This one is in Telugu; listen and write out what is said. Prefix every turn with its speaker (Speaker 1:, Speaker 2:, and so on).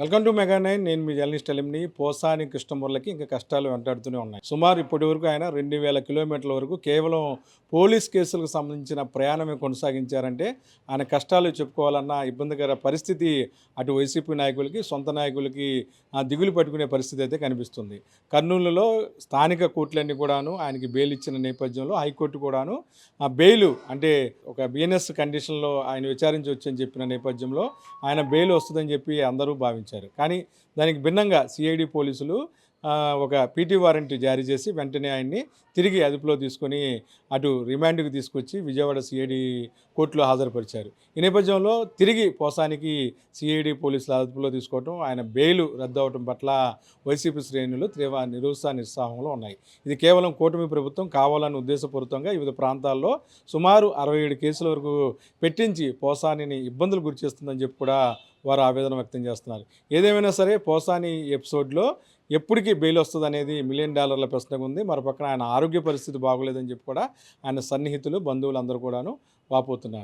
Speaker 1: Welcome to mega nine. నేను మీ జర్నలిస్ట్ ఎలిమిని. పోసాని కృష్ణమూర్లకి ఇంకా కష్టాలు వెంటాడుతూనే ఉన్నాయి. సుమారు ఇప్పటి వరకు ఆయన రెండు వేల కిలోమీటర్ల వరకు కేవలం పోలీస్ కేసులకు సంబంధించిన ప్రయాణమే కొనసాగించారంటే ఆయన కష్టాలు చెప్పుకోవాలన్న ఇబ్బందికర పరిస్థితి అటు వైసీపీ నాయకులకి సొంత నాయకులకి దిగులు పట్టుకునే పరిస్థితి అయితే కనిపిస్తుంది. కర్నూలులో స్థానిక కోర్టులన్నీ కూడాను ఆయనకి బెయిల్ ఇచ్చిన నేపథ్యంలో హైకోర్టు కూడాను ఆ బెయిల్ అంటే ఒక బిఎన్ఎస్ కండిషన్లో ఆయన విచారించవచ్చు అని చెప్పిన నేపథ్యంలో ఆయన బెయిల్ వస్తుందని చెప్పి అందరూ భావించారు. కానీ దానికి భిన్నంగా సిఐడి పోలీసులు ఒక పీటీ వారెంట్ జారీ చేసి వెంటనే ఆయన్ని తిరిగి అదుపులో తీసుకొని అటు రిమాండ్కి తీసుకొచ్చి విజయవాడ సిఐడి కోర్టులో హాజరుపరిచారు. ఈ నేపథ్యంలో తిరిగి పోసానికి సిఐడి పోలీసులు అదుపులో తీసుకోవటం ఆయన బెయిల్ రద్దు అవడం పట్ల వైసీపీ శ్రేణులు తీవ్ర నిరుత్సాహ నిస్సాహంలో ఉన్నాయి. ఇది కేవలం కూటమి ప్రభుత్వం కావాలని ఉద్దేశపూరితంగా వివిధ ప్రాంతాల్లో సుమారు అరవై ఏడు కేసుల వరకు పెట్టించి పోసానిని ఇబ్బందులు గురిచేస్తుందని చెప్పి కూడా వారు ఆవేదన వ్యక్తం చేస్తున్నారు. ఏదేమైనా సరే పోసాని ఎపిసోడ్లో ఎప్పటికీ బెయిల్ వస్తుంది అనేది మిలియన్ డాలర్ల ప్రశ్నగా ఉంది. మరో పక్కన ఆయన ఆరోగ్య పరిస్థితి బాగోలేదని చెప్పి కూడా ఆయన సన్నిహితులు బంధువులు అందరూ కూడాను వాపోతున్నారు.